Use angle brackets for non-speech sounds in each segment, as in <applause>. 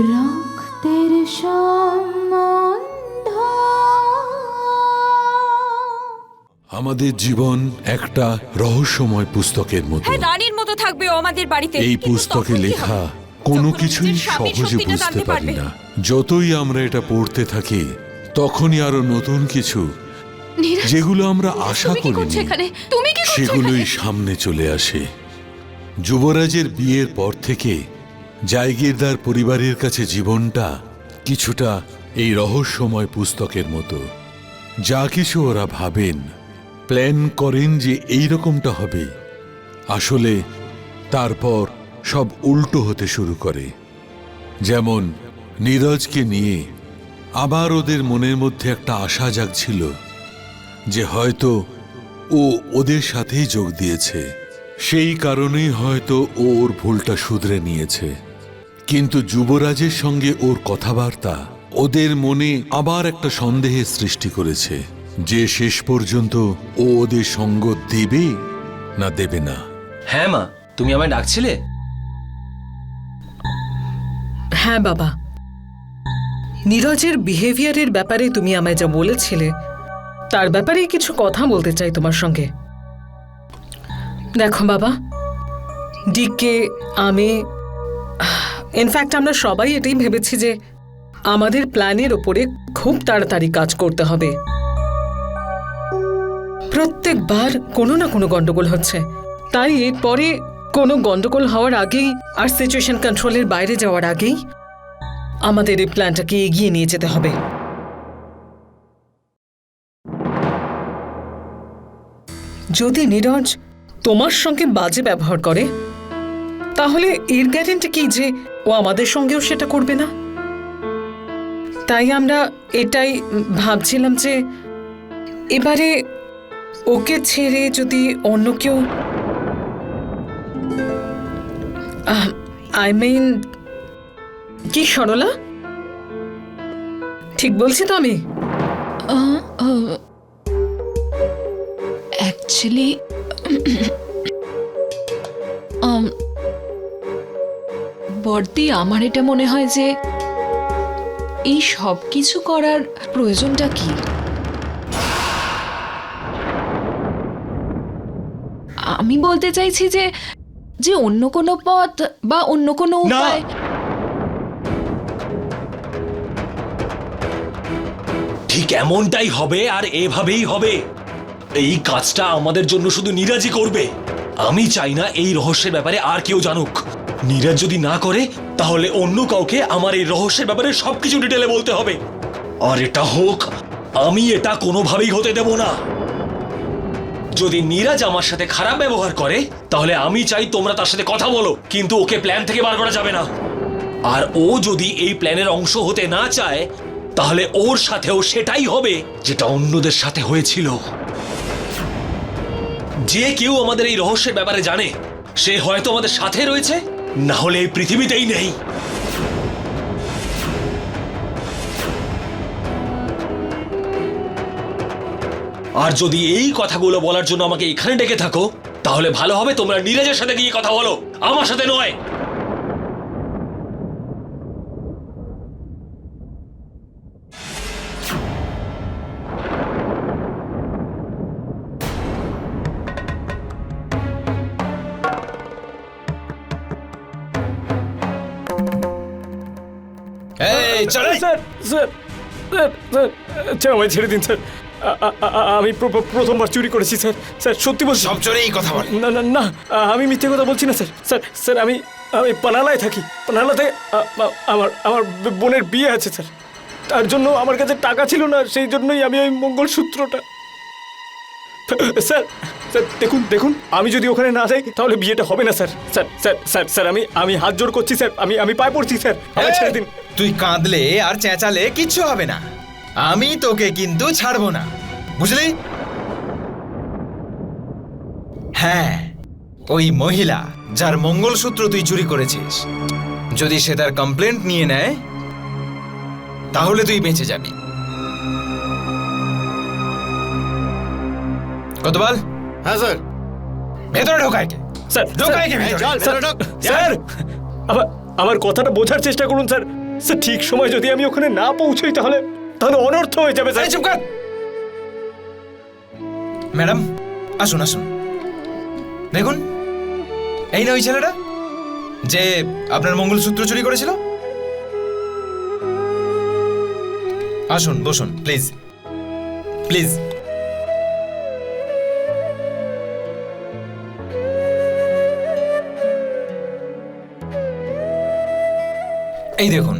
রক্তের সম্বন্ধ। আমাদের জীবন একটা রহস্যময় পুস্তকের মতো। হ্যাঁ রানীর মতো থাকবে ও আমাদের বাড়িতে। এই কিন্তু পুস্তকে তখন কি লেখা হবে? কোনো যখন কিছুই নিজের স্বামীর সহজে বুঝতে জানতে পারি পারবে। না। যতই আমরা এটা পড়তে থাকি তখনই আরও নতুন কিছু। নীরজ যেগুলো আমরা আশা তুমি কি করছ করিনি এখানে? তুমি কি করছ সেগুলোই এখানে? সামনে চলে আসে। যুবরাজের বিয়ের পর থেকে জায়গিরদার পরিবারের কাছে জীবনটা কিছুটা এই রহস্যময় পুস্তকের মতো। যা কিছু ওরা ভাবেন, প্ল্যান করেন যে এই রকমটা হবে। আসলে তারপর সব উল্টো হতে শুরু করে। যেমন নীরজকে নিয়ে আবার ওদের মনের মধ্যে একটা আশা জাগছিল যে হয়তো ও ওদের সাথেই যোগ দিয়েছে। সেই কারণেই হয়তো ও ওর ভুলটা শুধরে নিয়েছে। কিন্তু যুবরাজের সঙ্গে ওর কথাবার্তা ওদের মনে আবার একটা সন্দেহের সৃষ্টি করেছে যে শেষ পর্যন্ত ও ওদের সঙ্গ দেবে না দেবে না। হ্যাঁ মা তুমি আমায় ডাকছিলে? হ্যাঁ বাবা। নীরজের বিহেভিয়ারের ব্যাপারে তুমি আমায় যা বলেছিলে তার ব্যাপারে কিছু কথা বলতে চাই তোমার সঙ্গে। দেখো বাবা ডিকে আমি ইনফ্যাক্ট আমরা সবাই এটাই ভেবেছি যে আমাদের প্ল্যানের ওপরে খুব তাড়াতাড়ি কাজ করতে হবে। প্রত্যেকবার কোনো না কোনো গন্ডগোল হচ্ছে। তাই এরপরে কোনো গন্ডগোল হওয়ার আগেই আর সিচুয়েশন কন্ট্রোলের বাইরে যাওয়ার আগেই আমাদের এই প্ল্যানটাকে এগিয়ে নিয়ে যেতে হবে। যদি নীরজ তোমার সঙ্গে বাজে ব্যবহার করে তাহলে এর গ্যারেন্টি কি যে ও আমাদের সঙ্গেও সেটা করবে না? তাই আমরা এটাই ভাবছিলাম যে এবারে ওকে ছেড়ে যদি অন্য কেউ আই মিন কি সরলা? ঠিক বলছি তো আমি? অ্যাকচুয়ালি বর্দি আমার এটা মনে হয় যে এই সব কিছু করার প্রয়োজনটা কি? আমি বলতে চাইছি যে যে অন্য কোনো পথ বা অন্য কোনো উপায় ঠিক এমনটাই হবে আর এভাবেই হবে। এই কাজটা আমাদের জন্য শুধু নিরাজি করবে। আমি চাই না এই রহস্যের ব্যাপারে আর কেউ জানুক। নীরাজ যদি না করে, তাহলে অন্য কাউকে আমার এই রহস্যের ব্যাপারে সবকিছু ডিটেলে বলতে হবে। আর এটা হোক, আমি এটা কোনোভাবেই হতে দেব না। যদি নীরাজ আমার সাথে খারাপ ব্যবহার করে, তাহলে আমি চাই তোমরা তার সাথে কথা বলো, কিন্তু ওকে প্ল্যান থেকে বার করা যাবে না। আর ও যদি এই প্ল্যানের অংশ হতে না চায়, তাহলে ওর সাথেও সেটাই হবে যেটা অন্যদের সাথে হয়েছিল। যে কেউ আমাদের এই রহস্যের ব্যাপারে জানে, সে হয়তো আমাদের সাথে রয়েছে না হলে এই পৃথিবীতেই নেই। আর যদি এই কথাগুলো বলার জন্য আমাকে এখানে ডেকে থাকো, তাহলে ভালো হবে তোমরা নীরাজের সাথে গিয়ে কথা বলো। আমার সাথে নয়। এই চলে স্যার স্যার স্যার স্যার আমায় ছেড়ে দিন স্যার। আমি প্র- প্র- প্রথমবার চুরি করেছি স্যার। স্যার সত্যি বলছি। সব চোরে এই কথা বলে। না না না আমি মিথ্যে কথা বলছি না স্যার। স্যার স্যার আমি আমি পানালায় থাকি। পানালাতে আমার আমার বোনের বিয়ে আছে স্যার। তার জন্য আমার কাছে টাকা ছিল না সেই জন্যই আমি ওই মঙ্গলসূত্রটা স্যার স্যার দেখুন দেখুন আমি যদি ওখানে না যাই তাহলে বিয়েটা হবে না sir. Sir sir sir sir আমি আমি হাত জোড় করছি স্যার আমি আমি পায়ে পড়ছি স্যার। আমায় ছেড়ে দিন। তুই কাঁদলে আর চেঁচালে কিচ্ছু হবে না। আমি তোকে কিন্তু ছাড়বো না। বুঝলি? হ্যাঁ ওই মহিলা যার মঙ্গলসূত্র তুই চুরি করেছিস যদি সে তার কমপ্লেন্ট নিয়ে নেয় তাহলে তুই বেঁচে যাবি। কত বল হ্যাঁ স্যার। ভেতরে ঢোকায় কে? স্যার ঢোকায় কে? চল, স্যার, ভেতরে ঢোক। স্যার। আমার আমার কথাটা বোঝার চেষ্টা করুন স্যার। স্যার ঠিক সময় যদি আমি ওখানে না পৌঁছই তাহলে তাহলে অনর্থ হয়ে যাবে স্যার। চুপ কর। ম্যাডাম আসুন আসুন। দেখুন এই না ওই ছেলেটা যে আপনার মঙ্গলসূত্র চুরি করেছিল? আসুন বসুন প্লিজ। প্লিজ। এই দেখুন।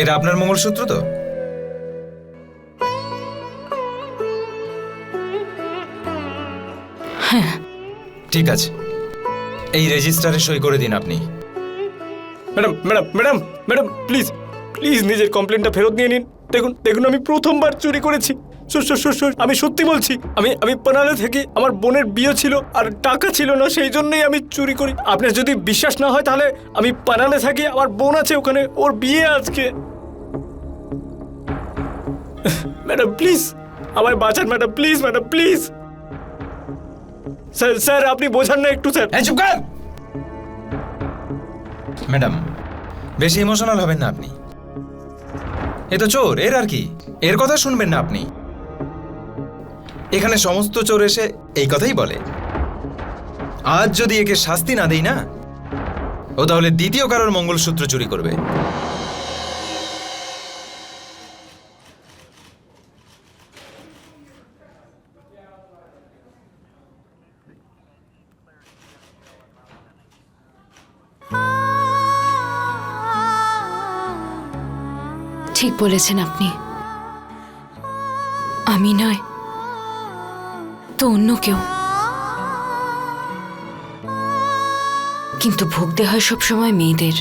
এটা আপনার মঙ্গলসূত্র তো? ঠিক আছে। এই রেজিস্টারে সই করে দিন আপনি। Madam madam madam madam please please নিজের কমপ্লেনটা ফেরত নিয়ে নিন। দেখুন দেখুন আমি প্রথমবার চুরি করেছি। আমি সত্যি বলছি, আমি আমি পানালে থেকে আমার বোনের বিয়ে ছিল আর টাকা ছিল না, সেই জন্যই আমি চুরি করি। আপনার যদি বিশ্বাস না হয় তাহলে আমি পানালে থাকি, আমার বোন আছে ওখানে, ওর বিয়ে আজকে। ম্যাডাম, প্লিজ, আমায় বাঁচান, madam, please madam, please. Sir sir, আপনি বোঝান না একটু, স্যার। চুপ কর! ম্যাডাম, বেশি ইমোশনাল হবেন না আপনি। এ তো চোর, এর আর কি? এর কথা শুনবেন না আপনি। এখানে সমস্ত চোর এসে এই কথাই বলে। আজ যদি একে শাস্তি না দেই না, ও তাহলে দ্বিতীয় কারোর মঙ্গলসূত্র চুরি করবে। ঠিক বলেছেন আপনি। আমি নয় তো অন্য কেউ। কিন্তু ভুগতে হয় সবসময় মেয়েদের।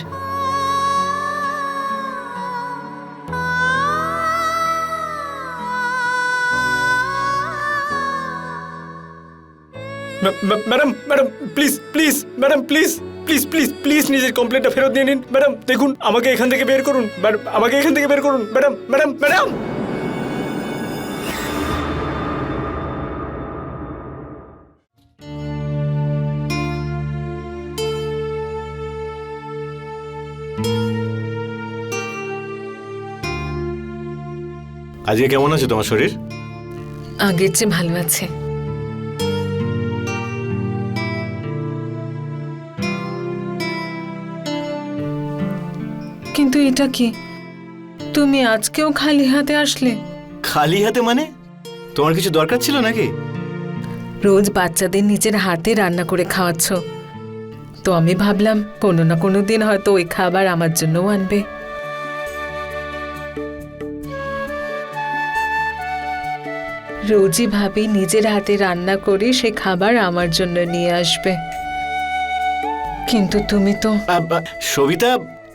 ম্যা- ম্যা- madam madam, please please, madam, please please please please নিজের কমপ্লেনটা ফেরত দিয়ে নিন। ম্যাডাম, দেখুন, আমাকে এখান থেকে বের করুন। আমাকে এখান থেকে বের করুন। Madam madam madam. আজকে কেমন আছে তোমার শরীর? আগের চেয়ে ভালো আছে। কিন্তু এটা কি? তুমি আজকেও খালি হাতে আসলে? খালি হাতে মানে? তোমার কিছু দরকার ছিল নাকি? রোজ বাচ্চাদের নিজের হাতে রান্না করে খাওয়াচ্ছ। তো আমি ভাবলাম কোনো না কোনো দিন হয়তো ওই খাবার আমার জন্যও আনবে। রোজই ভাবি নিজের হাতে রান্না করে সে খাবার আমার জন্য নিয়ে আসবে। কিন্তু তুমি তো সবিতা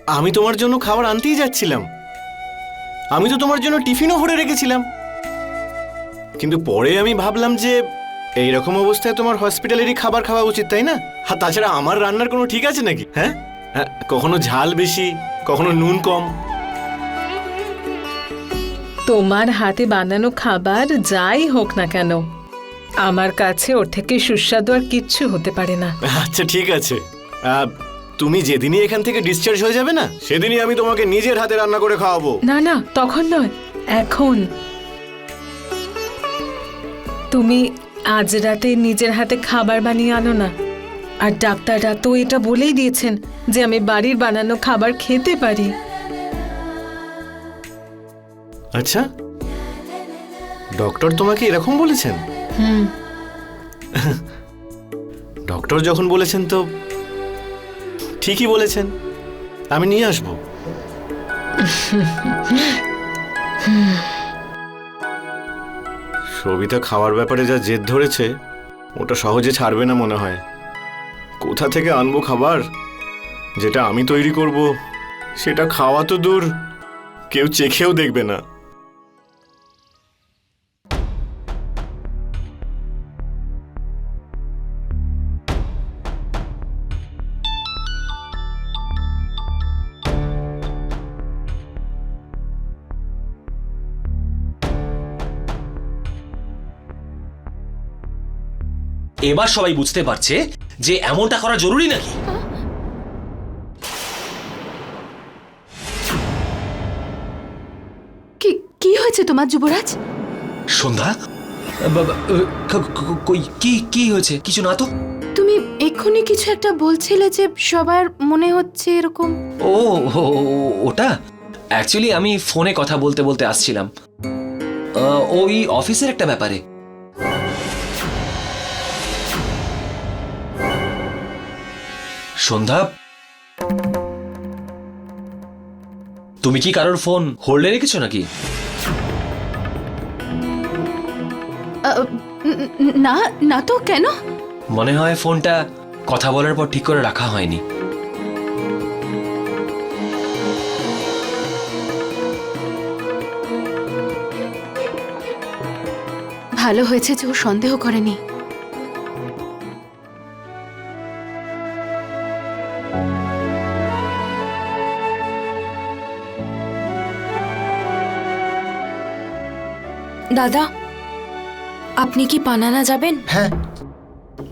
আমি তোমার জন্য খাবার আনতেই যাচ্ছিলাম। আমি তো তোমার জন্য টিফিনও ভরে রেখেছিলাম। কিন্তু পরে আমি ভাবলাম যে এই রকম অবস্থায় তোমার হসপিটালেরই খাবার খাওয়া উচিত তাই না? আর তাছাড়া আমার রান্নার কোনো ঠিক আছে নাকি হ্যাঁ? হ্যাঁ, কখনো ঝাল বেশি কখনো নুন কম। তোমার হাতে বানানো খাবার যাই হোক না কেন আমার কাছে ওর থেকে সুস্বাদু আর কিচ্ছু হতে পারে না। আচ্ছা ঠিক আছে। তুমি যেদিনই এখান থেকে ডিসচার্জ হয়ে যাবে না সেদিনই আমি তোমাকে নিজের হাতে রান্না করে খাওয়াবো। না না তখন নয় এখন। তুমি আজ রাতে নিজের হাতে খাবার বানিয়ে আনো না আর ডাক্তাররা তো এটা বলেই দিয়েছেন যে আমি বাড়ির বানানো খাবার খেতে পারি। আচ্ছা ডক্টর তোমাকে এরকম বলেছেন? হুম। <laughs> ডক্টর যখন বলেছেন তো ঠিকই বলেছেন আমি নিয়ে আসব। <laughs> সবিতা খাওয়ার ব্যাপারে যা জেদ ধরেছে ওটা সহজে ছাড়বে না মনে হয়। কোথা থেকে আনব খাবার? যেটা আমি তৈরি করব সেটা খাওয়া তো দূর কেউ চেখেও দেখবে না। এবার সবাই বুঝতে পারছে যে এমনটা করা জরুরি নাকি? কি হয়েছে তোমার যুবরাজ? সন্ধ্যা? কই কি কি হয়েছে? কিছু না তো? তুমি এক্ষুনি কিছু একটা বলছিলে যে সবার মনে হচ্ছে এরকম। ও ওটা? অ্যাকচুয়ালি আমি ফোনে কথা বলতে বলতে আসছিলাম। ওই অফিসের একটা ব্যাপারে। সন্ধ্যা। তুমি কি কারোর ফোন হোল্ডে রেখেছো নাকি? আহ, ন- ন- না না তো কেন? মনে হয় ফোনটা কথা বলার পর ঠিক করে রাখা হয়নি। ভালো হয়েছে যে ও সন্দেহ করেনি। দাদা আপনি কি পানানা যাবেন? হ্যাঁ।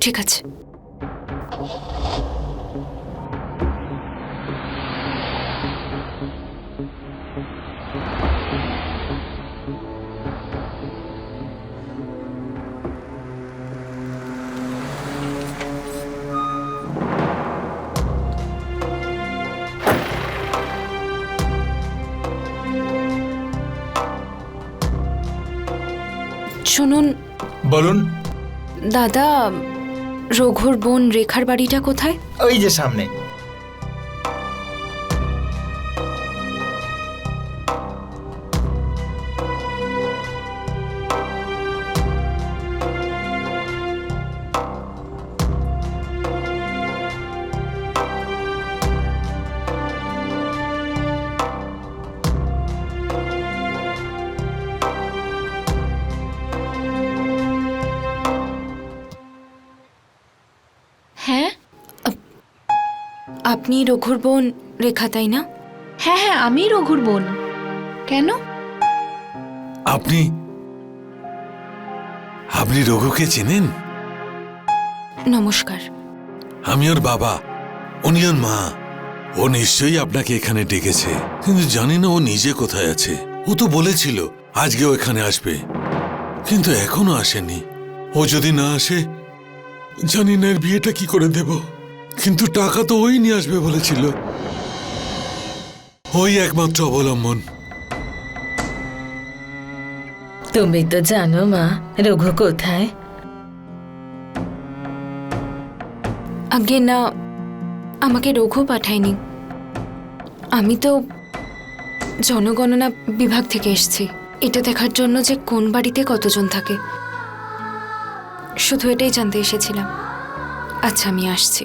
ঠিক আছে। শুনুন। বলুন। দাদা রঘুর বোন রেখার বাড়িটা কোথায়? ওই যে সামনে। আপনি রঘুর বোন রেখা তাই না? হ্যাঁ হ্যাঁ আমি রঘুর বোন। কেন? আপনি আপনি রঘুকে চেনেন? নমস্কার। আমি ওর বাবা। উনি ওর মা। ও নিশ্চয়ই আপনাকে এখানে ডেকেছে। কিন্তু জানি না ও নিজে কোথায় আছে। ও তো বলেছিল আজকেও এখানে আসবে। কিন্তু এখনও আসেনি। ও যদি না আসে জানি না এর বিয়েটা কি করে দেব। কিন্তু টাকা তো ওই নিয়ে আসবে বলেছিল। ওই একমাত্র অবলম্বন। তুমি তো জানো মা রঘু কোথায়? আগে না আমাকে রঘু পাঠায়নি। আমি তো জনগণনা বিভাগ থেকে এসেছি। এটা দেখার জন্য যে কোন বাড়িতে কতজন থাকে। শুধু এটাই জানতে এসেছিলাম। আচ্ছা আমি আসছি।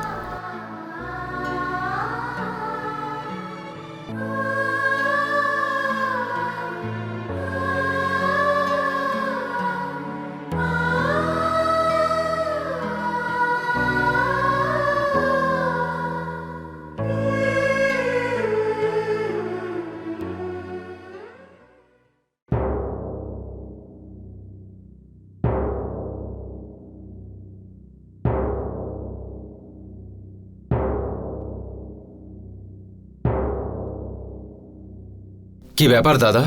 কি ব্যাপার দাদা?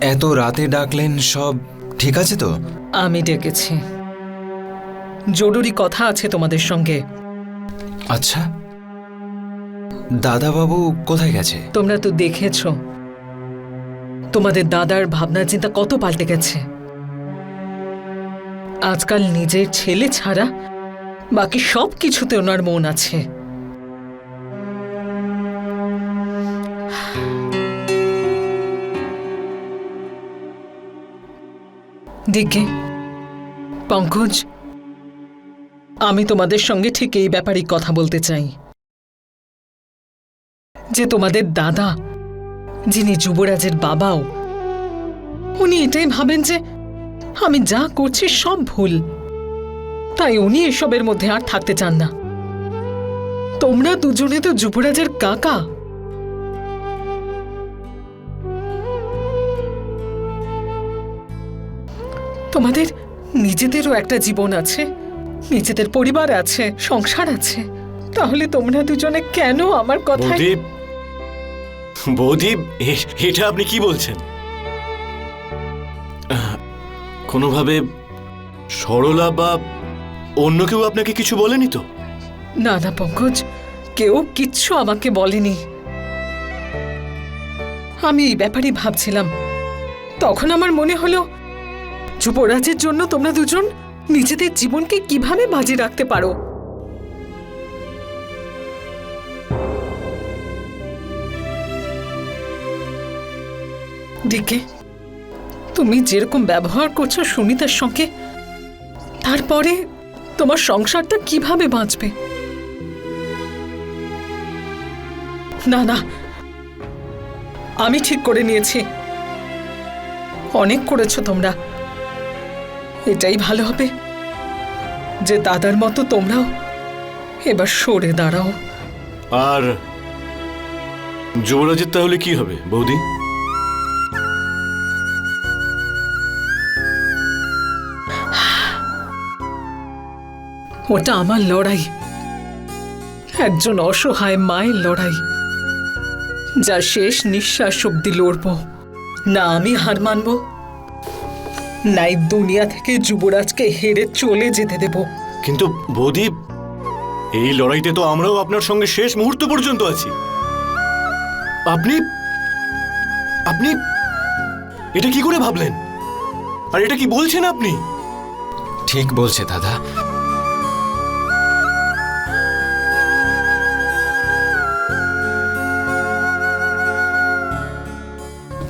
এত রাতে ডাকলেন সব ঠিক আছে তো? আমি ডেকেছি। জরুরি কথা আছে তোমাদের সঙ্গে। আচ্ছা। দাদাবাবু কোথায় গেছে? তোমরা তো দেখেছ। তোমাদের দাদার ভাবনা চিন্তা কত পাল্টে গেছে। আজকাল নিজের ছেলে ছাড়া বাকি সব কিছুতে ওনার মন আছে। দিকে পঙ্কজ, আমি তোমাদের সঙ্গে ঠিক এই ব্যাপারেই কথা বলতে চাই। যে তোমাদের দাদা, যিনি যুবরাজের বাবাও, উনি এটাই ভাবেন যে আমি যা করছি সব ভুল। তাই উনি এসবের মধ্যে আর থাকতে চান না। তোমরা দুজনে তো যুবরাজের কাকা। তোমাদের নিজেদেরও একটা জীবন আছে নিজেদের পরিবার আছে সংসার আছে। তাহলে তোমরা দুজনে কেন আমার কথা বৌদি বৌদি এ- এটা আপনি কি বলছেন? কোনোভাবে সরলা বা অন্য কেউ আপনাকে কিছু বলেনি তো? না না পঙ্কজ কেউ কিচ্ছু আমাকে বলেনি। আমি এই ব্যাপারে ভাবছিলাম। তখন আমার মনে হলো যুবরাজের জন্য তোমরা দুজন নিজেদের জীবনকে কীভাবে বাজি রাখতে পারো? দিকে, তুমি যেরকম ব্যবহার করছ সুনিতার সঙ্গে, তারপরে তোমার সংসারটা কীভাবে বাঁচবে? না না, আমি ঠিক করে নিয়েছি। অনেক করেছ তোমরা। এটাই ভালো হবে। যে দাদার মতো তোমরাও এবার সরে দাঁড়াও। আর যুবরাজের তাহলে কি হবে বৌদি? ওটা আমার লড়াই। একজন অসহায় মায়ের লড়াই। যা শেষ নিঃশ্বাস অব্দি লড়ব। না আমি হার মানব নাই দুনিয়া থেকে যুবরাজকে হেরে চলে যেতে দেব। কিন্তু বৌদি এই লড়াইতে তো আমরাও আপনার সঙ্গে শেষ মুহূর্ত পর্যন্ত আছি। আপনি আপনি এটা কি করে ভাবলেন? আর এটা কি বলছেন আপনি? ঠিক বলছে দাদা।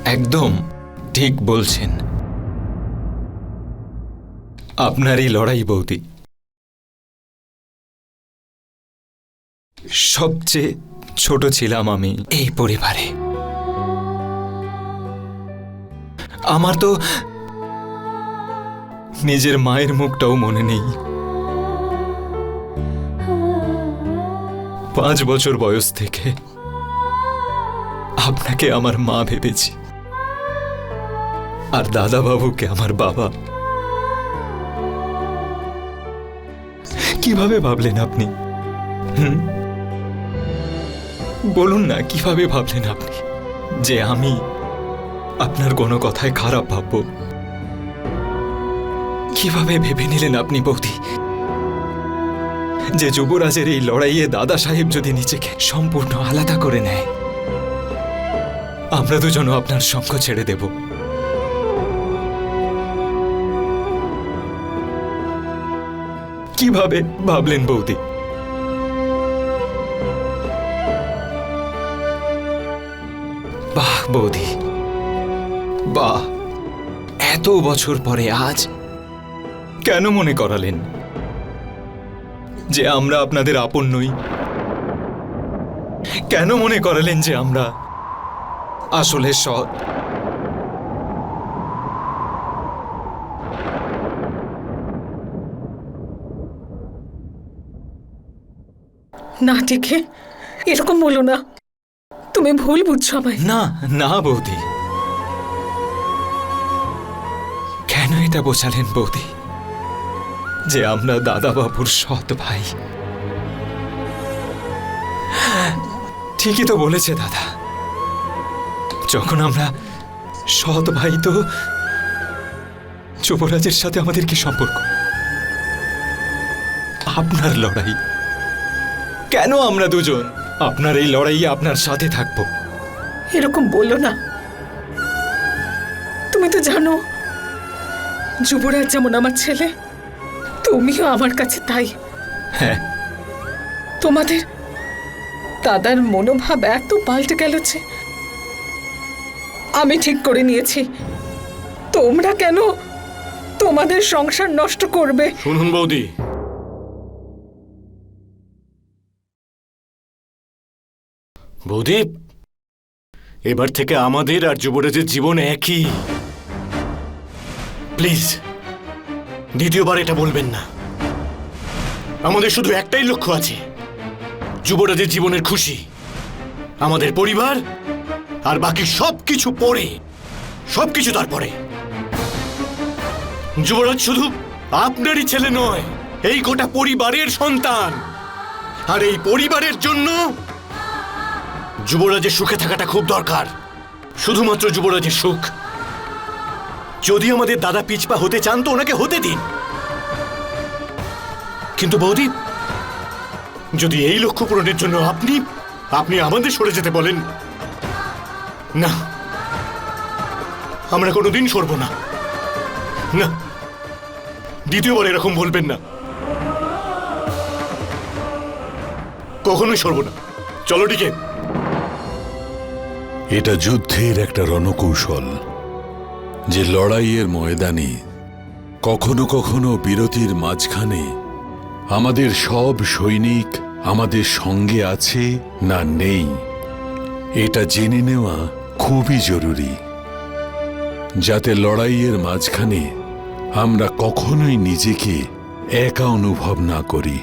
একদম ঠিক বলছেন। আপনারই লড়াই বৌদি। সবচেয়ে ছোট ছিলাম আমি এই পরিবারে। আমার তো নিজের মায়ের মুখটাও মনে নেই। পাঁচ বছর বয়স থেকে আপনাকে আমার মা ভেবেছি। আর দাদা বাবুকে আমার বাবা। কীভাবে ভাবলেন আপনি? বলুন না, কীভাবে ভাবলেন আপনি? যে আমি আপনার কোনো কথায় খারাপ ভাববো। কীভাবে ভেবে নিলেন আপনি, বৌদি? যে যুবরাজের এই লড়াইয়ে দাদা সাহেব যদি নিজেকে সম্পূর্ণ আলাদা করে নেয়, আমরা দুজনও আপনার সঙ্গ ছেড়ে দেব। কীভাবে ভাবলেন বৌদি? বাহ বৌদি। বাহ। এত বছর পরে আজ কেন মনে করালেন? যে আমরা আপনাদের আপন নই। কেন মনে করালেন যে আমরা আসলে সৎ? না টিকে এরকম বলো না। তুমি ভুল বুঝছ আমায়। না না বৌদি। কেন এটা বোঝালেন বৌদি? যে আমরা দাদা বাবুর সৎ ভাই। ঠিকই তো বলেছে দাদা। যখন আমরা সৎ ভাই তো যুবরাজের সাথে আমাদের কি সম্পর্ক? আপনার লড়াই। কেন আমরা দুজন? আপনার এই লড়াইয়ে আপনার সাথে থাকব। এরকম বলো না। তুমি তো জানো যুবরাজ যেমন আমার ছেলে তুমিও আমার কাছে তাই। হ্যাঁ। তোমাদের দাদার মনোভাব এত পাল্টে গেল যে আমি ঠিক করে নিয়েছি। তোমরা কেন তোমাদের সংসার নষ্ট করবে? শুনুন বৌদি বৌদি এবার থেকে আমাদের আর যুবরাজের জীবন একই। প্লিজ দ্বিতীয়বার এটা বলবেন না। আমাদের শুধু একটাই লক্ষ্য আছে, যুবরাজের জীবনের খুশি। আমাদের পরিবার আর বাকি সব কিছু পরে সব কিছু তারপরে। যুবরাজ শুধু আপনারই ছেলে নয়, এই গোটা পরিবারের সন্তান। আর এই পরিবারের জন্য যুবরাজের সুখে থাকাটা খুব দরকার। শুধুমাত্র যুবরাজের সুখ। যদি আমাদের দাদা পিছপা হতে চান তো ওনাকে হতে দিন। কিন্তু বৌদি, যদি এই লক্ষ্য পূরণের জন্য আপনি আপনি আমাদের সরে যেতে বলেন, না, আমরা কোনোদিন সরব না। না, দ্বিতীয়বার এরকম বলবেন না। কখনোই সরব না। চলো, ডিকে। এটা যুদ্ধের একটা রণকৌশল, যে লড়াইয়ের ময়দানে কখনো কখনো বিরতির মাঝখানে আমাদের সব সৈনিক আমাদের সঙ্গে আছে না নেই। এটা জেনে নেওয়া খুবই জরুরি, যাতে লড়াইয়ের মাঝখানে আমরা কখনোই নিজেকে একা অনুভব না করি।